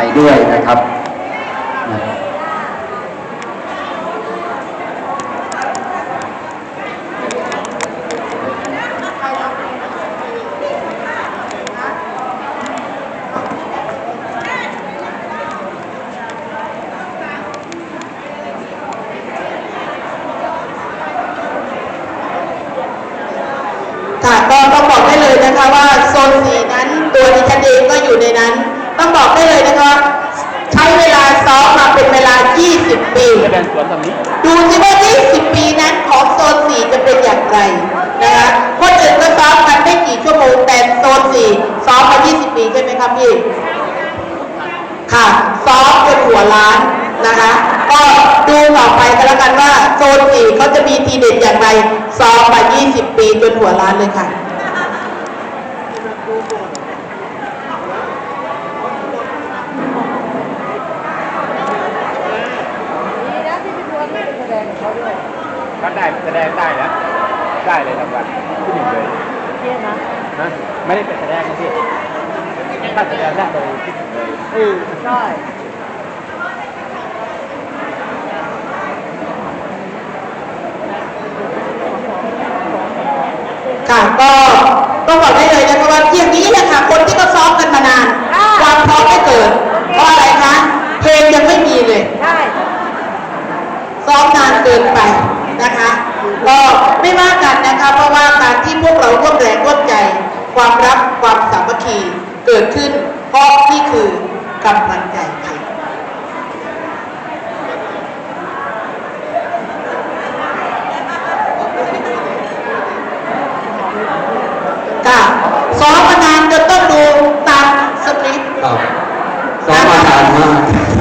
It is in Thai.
ไปด้วยนะครับน 20ปีแสดงสวนตรงนี้ ดูสิว่า 20 ปีนั้นของโซนสีจะเป็นอย่างไรนะคะคนอื่นก็ซ้อมกันไม่กี่ชั่วโมงแต่โซนสีซ้อมมา 20 ปีใช่ไหมครับพี่ ค่ะ ซ้อมจนหัวล้านนะคะ ก็ดูต่อไปกันแล้วกันว่าโซนสี่เขาจะมีทีเด็ดอย่างไร ซ้อมมา 20 ปีจนหัวล้านเลยค่ะ ก็ได้แสดงได้นะได้เลยรางวัลที่หนึ่งเลยนะไม่ได้เป็นแสดงนะพี่ถ้าแสดงได้เลยที่หนึ่งเลยเออใช่ค่ะก็ต้องบอกได้เลยนะคะว่าอย่างนี้แหละค่ะคนที่เขาซ้อมกันมานาน ความพร้อมไม่เกิด เพราะอะไรคะเพลงยังไม่มีเลย ใช่ ซ้อมนานเกินไปนะคะก็ไม่ว่ากันนะคะเพราะว่าการที่พวกเราร่วมแรงร่วมใจ ความรักความสามัคคีเกิดขึ้นเพราะนี่คือกำลังใจค่ะค่ะซ้อมมานานจนต้องดูตามสคริปต์ซ้อมมานานมาก